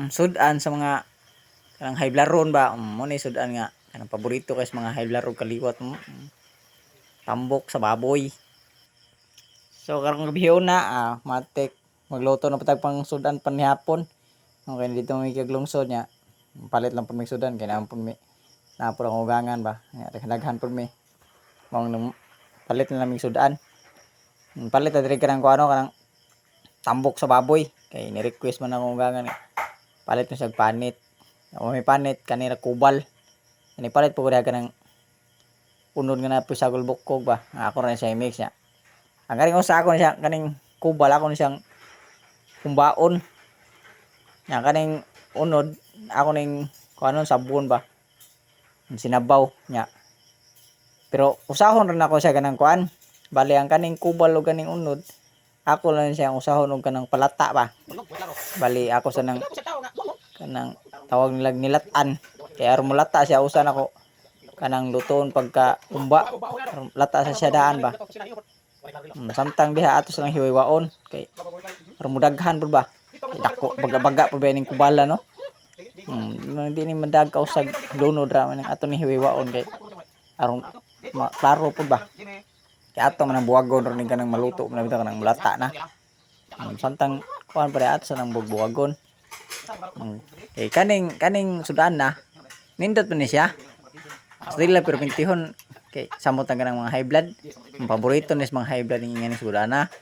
mm, sudan sa mga kanang high blood ron ba? Um, mo ni sudan nga kanang paborito kay mga high blood ron kaliwat mo mm, tambok sa baboy. So karong gabi na ah, matik magluto na patag pang sudan panihapon okay dito may kaglungsod niya. Palit lang po may sudan kaya naman po may na po ang ugangan ba? Daghan po may mong palit na naming sudan. Mm, palit na diri ka ng kung ano kanang tambok sa baboy. Kay ni-request man akong ugangan. eh. Palit mo siya panit. O may panit kanina kubal. Ani palit po ko ka ng unod nga na po sa gulbukog ba? Nga ako rin siya i-mix niya. Ang kaning usa ako na siya kaning kubal ako siyang kumbaon. Nga kaning unod ako ning kuno sabon ba? Sinabaw nya pero usahon rin ako siya ganang kuan. Bali ang kaning kubal o kaning unod ako lang siya ang usahon og kanang palata ba? Bali ako sa nang kanang tawag nila nilatan. Kaya aron mulata siya usan ako. Kanang lutoon pagka umba lata sa siya daan ba? Hmm, samtang diha ato sa nang hiwaon kay aron mudaghan pud ba? Kay dako baga-baga pa ba ning kubala no? Hmm, hindi ni madag usag lunod ra man ato ni hiwaon kay aron klaro pud ba? Kay ato man ang buwagon ron ni kanang maluto man kanang mulata na. Hmm, samtang kuan pa rin ato sa nang buwagon Kay kaning kaning sudan na nindot pa ni siya Still lang pero pintihon kay samot ang ganang mga high blood. Ang paborito nis mga high blood ng ingani sudana.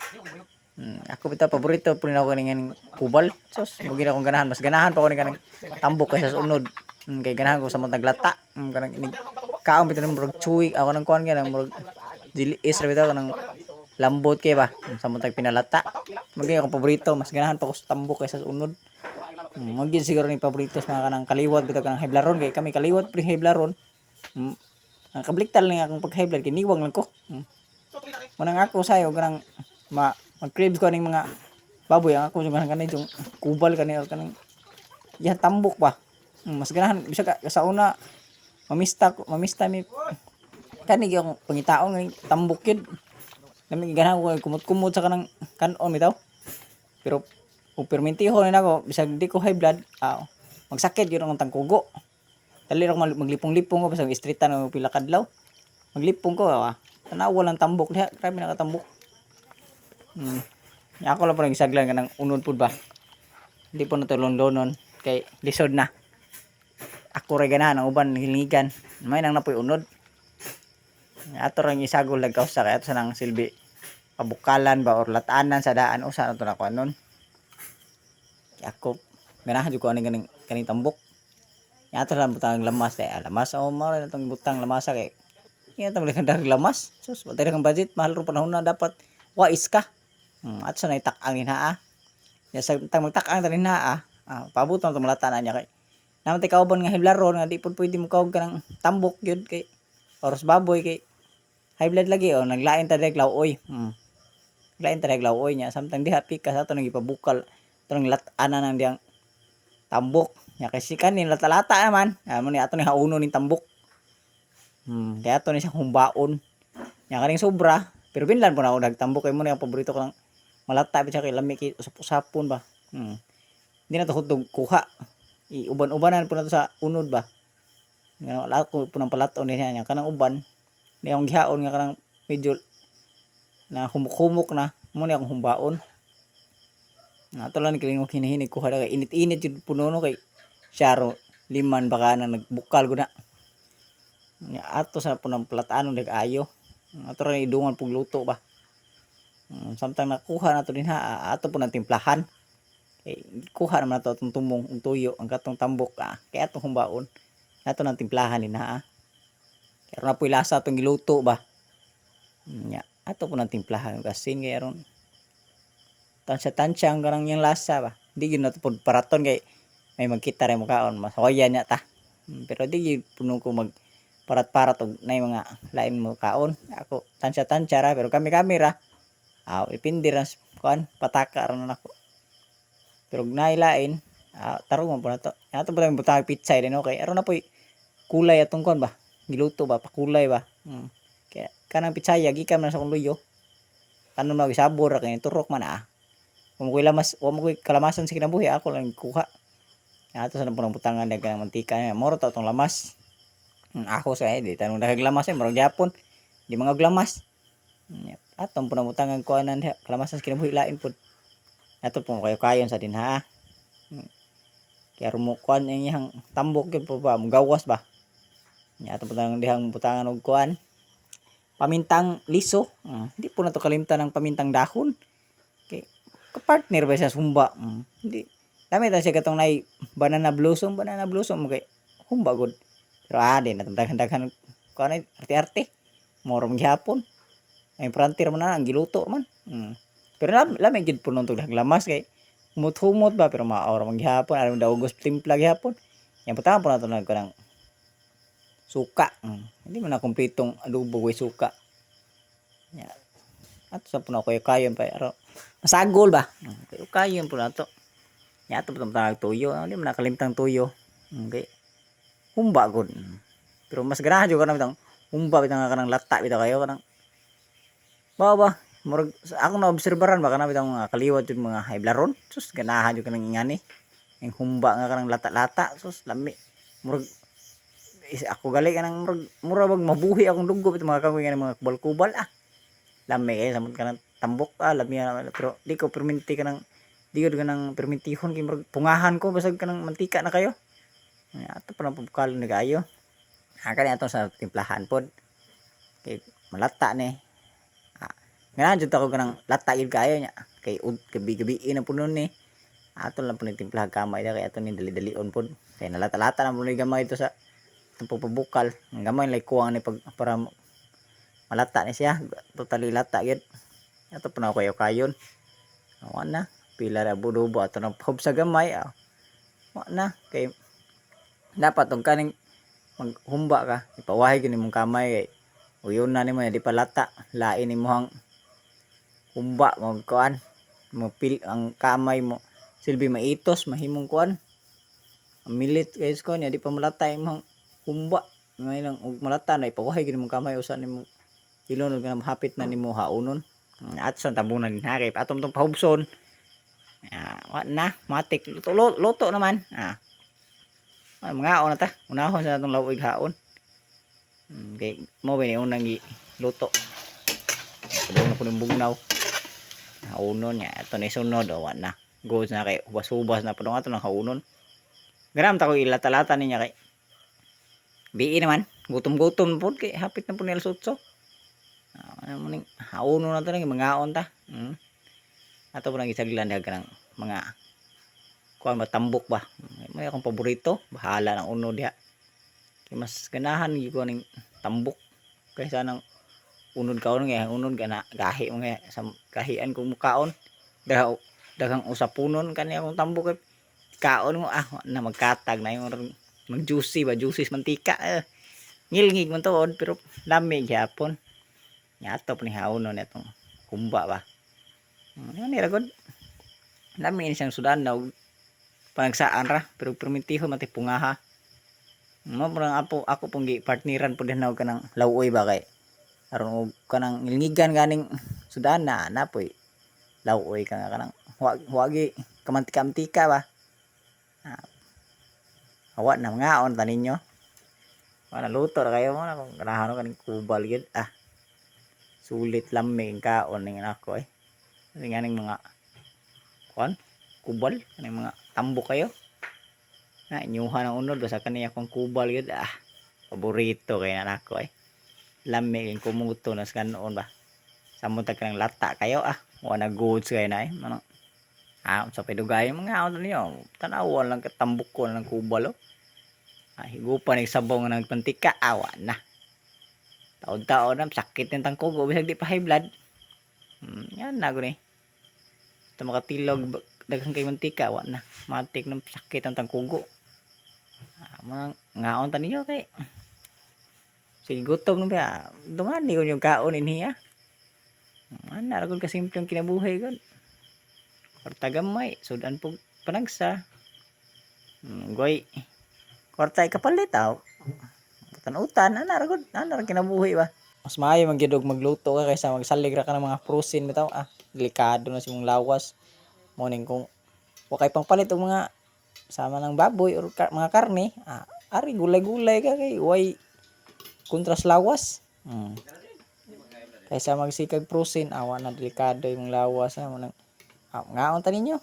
Hmm, ako bitaw paborito po nila ko ng kubal. Sos, mo gina kong ganahan mas ganahan pa ko ni kanang tambok kaysa sa unod. Hmm, kay ganahan ko sa mga taglata. Hmm, kanang inig kaon bitaw murag chuig ako nang kuan nga murag dili is bitaw kanang lambot kay ba Hmm, sa pinalata. Maging ako paborito mas ganahan pa ko sa tambok kaysa sa unod. Hmm, magin siguro ni paborito mga kanang kaliwat bitaw kanang high blood ron kay kami kaliwat pre high blood ron. Mm. Ang kabliktal lang akong pag high blood kay niwang lang ko. Mm. Manang ako sayo ganang ma mag-crave ko ning mga baboy ang ako yung ganang kanay yung kubal kanay kanang ya tambok ba. Mm, mas ganahan bisa ka sa una mamista ko mamista mi kani yung pangitaon ng tambok yun. Nami ganahan ko kumot-kumot sa kanang kanon bitaw. Pero kung permintihon na ako bisag di ko high blood ah, magsakit yun ang tangkugo. Dali ra maglipong-lipong ko basta istritan ng pila kadlaw. Maglipong ko ah. Tanawa lang tambok diha, grabe nakatambok. Hmm. Ya ako lang po nagsaglan ka ng unod pud ba. Hindi po natulong donon kay lisod na. Ako ray ganahan ang uban hilingigan. May nang napoy unod. Ato rang isagol lagkaw sa kay ato sa nang silbi pabukalan ba or latanan sa daan usa na to na kuan nun. Ako ganahan jud ko ani ganing kaning tambok. Yato lang butang lamas eh. Lamas o mo rin itong butang lamasa kay. Yan itong legendary lamas. Sus, batay kang budget. Mahal ro panahon na dapat wais ka. Hmm, at sa naitak ang linhaa. Ya sa tang magtak ang linhaa. Ah, paabot na itong malata na niya kay. Naman tayo kauban nga hiblaro nga di po pwede mo kaog ka ng tambok yun kay. Oros baboy kay. High blood lagi o naglain ta direk lawoy. Hmm. Naglain ta direk lawoy niya. Samtang di happy ka sa ito nang ipabukal. Ito nang latana ng diyang tambok. Ya kasi kanin lata-lata naman. Amo ni ato ni hauno ning tambok. Hmm, kaya ato ni siyang humbaon. Ya kaning sobra, pero binlan po na ako nagtambok kay mo ni paborito ko ng malata bitsa kay lami kay usap-usapon ba. Hmm. Hindi na to hutog kuha. Iuban-ubanan po na to sa unod ba. Nga wala ko po ng palaton niya niya kanang uban. Ni ang gihaon nga kanang medyo na humuk-humuk na mo ni akong humbaon. Na to lang kiling mo hinihinig ko kay init-init jud puno no kay Syaro liman baka na nagbukal ko na. Ato sa punang platanon nag ayo. Ato rin idungan pug luto ba. Um, samtang nakuha nato din ha, ato po ng timplahan. Kay kuha naman nato atong tumong ug tuyo ang katong tambok ah. Kay atong humbaon. Nato ng timplahan din ha. Kaya na po lasa atong giluto ba. Nya ato po ng timplahan ug asin kay aron tansya-tansya ang garang yung lasa ba. Di gyud nato pod paraton kay may magkita rin mo kaon masawayan niya ta Hmm, pero di gyud puno ko mag parat-parat og nay mga lain mo kaon ako tansya-tansya ra pero kami kami ra aw ipindi ra kuan pataka ra na nako pero og nay lain ah, tarong man po na to ato pa lang butang pizza din okay aron na po'y kulay atong kuan ba giluto ba pakulay ba hmm. kaya kanang pitsaya gikan man sa kong luyo. Kanon mag sabor ra kay turok man ah Wa mo ko'y lamas, wa mo kalamasan sa kinabuhi, ako lang kuha. Ato sa nang butangan dagang mantika niya. Moro ta tong lamas. Mm, Ako sa eh, di tanong dagang lamas eh, murag gyapon. Di mga glamas. Yep. Atong punamutangan ko anan. Kalamasan sa kinabuhi lain pod. Ato po kayo kayon sa dinha. Hmm. Kaya rumukuan ang iyang tambok yun po ba, gawas ba. Ato putang dihang butangan og kuan. Pamintang liso. Hindi po na to kalimtan ng pamintang dahon. Kay kapartner ba siya sumba. Mm, hindi. Dami ta siya katong nay banana blossom, banana blossom kay humba gud. Pero ah, di na daghan-daghan ko ano arte-arte. Morom gyapon. Ay frontier man na ang giluto man. Mm. Pero lam lamig gid po nung tugdag lamas kay humot-humot ba pero maor man gyapon aron daw gust timpla gyapon. Yang pertama po nato nagko ng suka. Mm. Hindi man na kumpletong adobo way suka. Ya. At sa puno ko kayon pa aro. Masagol ba? Mm. Kayo kayon po na to. Ya to patong tawag tuyo. Hindi man nakalimtang tuyo. Okay. Humba gud. Pero mas jud ka na bitang humba bitang ka ng lata bitaw kayo kanang Ba ba, murag ako na obserbaran baka na bitang mga kaliwat jud mga haiblaron. Sus ganahan jud ka ng ingani. Ang humba nga kanang lata-lata. Sus lami. Murag is ako gali ka ng murag mura mabuhi akong dugo bitaw mga kagoy nga ng mga kubal-kubal ah. Lami kay samot ka ng tambok ah, lami na pero di ko perminti ka ng di ko ka ng permintihon kay pungahan ko basag ka ng mantika na kayo. Ato pa lang pupukalo ni kayo. Haka ato sa timplahan pod. Kay malata ni. Ah, nga jud ako kanang lata gyud kayo nya. Kay ud gabi-gabi na puno ni. Ato lang po ni timplahan kamay da kay ato ni dali-dalion pod. Kay nalata-lata na po ni gamay ito sa pagpabukal. Ang gamay like kuwang ni pag para ma- malata ni siya. Totally lata gyud. Ato po na kayo kayon. Awa na. Pila ra budubo ato ng pub sa gamay. Ah. Na. Kay dapat og kaning maghumba ka ipawahi gini mong kamay kay uyon na nimo di palata lain nimo hang humba mo kuan mo pil ang kamay mo silbi maitos mahimong kuan ang milit guys ko niya di pa malata imong humba may lang og malata na ipawahi gini mong kamay usa nimo ilon og hapit na nimo haunon at sa tabunan din ha kay atom tong pahubson ah, wa na matik luto, luto naman ah ay, mga on na ta. Unahon sa atong lawig haon. Hmm, kay mo ba ni unang luto. Na po ng bugnaw. Haunon niya. Ito na sunod. O, na. Goes na kay ubas-ubas na po nung ato ng haunon. Garam ta ko ilata-lata niya kay. Bii naman. Gutom-gutom po kay hapit na po nila sutso. Ano mo ning haunon na to nang mga on ta. Hmm. Ato po nang isaglan daga ng mga kuan ba? Tambok ba may akong paborito. Bahala ng uno diha kay mas ganahan gyud ko ning tambok kaysa nang unod kaon. Nga unod ka na gahi mo nga sa gahian kong mukaon daha daghang usapunon kani akong tambok. Kay kaon mo ah na magkatag na yung mag juicy ba? Juicy sa mantika. Eh. ngilngig man tuod pero lami gyapon yato pa ni haunon itong kumba ba? Ano ni ragod lami ni siyang sudan na panagsaan ra pero permitiho mati pungaha. Mo parang apo ako pong partneran po din og kanang lawoy ba kay? Aron og kanang ngilngigan ganing sudana na poy lawoy ka nga kanang wa wagi kamantika-mantika ba? Ah, awa na mga on tanin nyo wala luto ra kayo mo na kung ganahan kaning kubal gid ah sulit lamig kaon ning ako eh. Kasi nga ning mga kuan kubal? Kaning mga tambok kayo? Na inyuhan ang unod basta kaniya kong kubal yun ah paborito kay na nako eh lamig yung kumuto na sa ba? Samot ka ng lata kayo ah. Wala goods kayo na eh. Manang ah sa pedugay mga ano niyo tanawan lang katambok ko ng kubal oh. Ah, higupan ng sabaw nga nagpantika awa na taon-taon na sakit ng tangkugo bisag di pa high blood. Hmm, yan na guni. Ito makatilog daghang kay mantika wa na. Matik ng sakit ang tangkugo ah, mga ngaon ta ninyo kay. Sige gutom nung ba? Dumani ko yung kaon ah. Ano ra gud kasimple ang kinabuhay gud. Kwarta gamay sudan pug panagsa. Hmm, goy. Kwarta ay kapalit aw patanutan na naragod na nara kinabuhi ba? Mas maayo man gid magluto ka kaysa magsalig ra ka ng mga prosin bitaw. Ah delikado na si mong lawas. Mo ning kung wa kay pangpalit og mga sama ng baboy or kar mga karne ah ari gulay-gulay ka kay way kontras lawas. Hmm. kaysa magsikag prosin awa ah, na delikado yung lawas. Na mo nang ah, ta ninyo